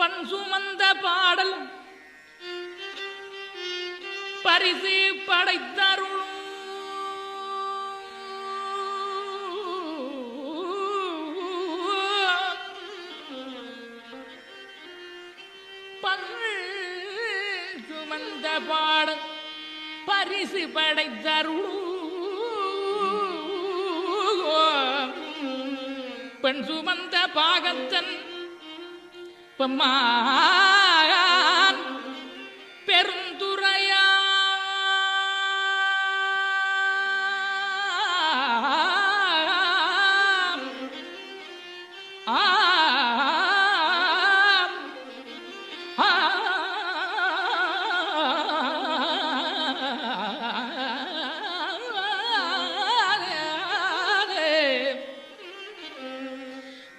பண் சுமந்த பாடல். பரிசு படைத்தருளும். சுமந்த பாடல். பரிசு படைத்தருளும். பெண் சுமந்த பாகத்தன். பெம்மான் பெருந்துரையா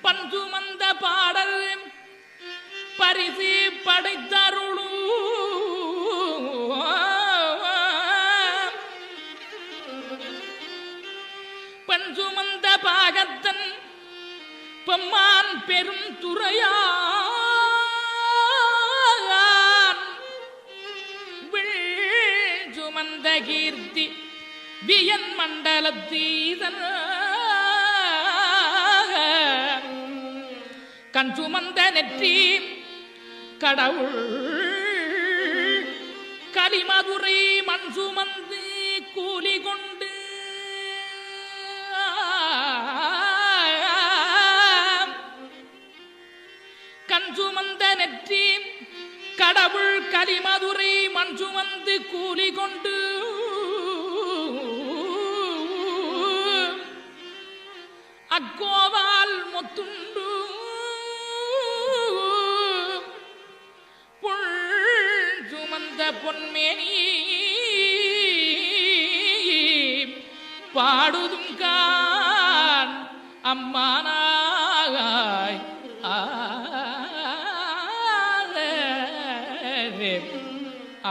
பஞ்சுமந்த பஞ்சுமன் பரிசு படைத்தருளும். பஞ்சுமந்த பாகத்தன் பொம்மான் பெரும் துறையான். சுமந்த கீர்த்தி வியன் மண்டலத்தீதன் கண் சுமந்த நெற்றி கடவுள். கலிமதுரை மண் சுமந்து கூலி கொண்டு. கண் சுமந்த நெற்றி கடவுள் கலிமதுரை மண் சுமந்து கூலி கொண்டு. அக்கோ பொன்மேனி பாடுதும் கான் அம்மானாய் ஆ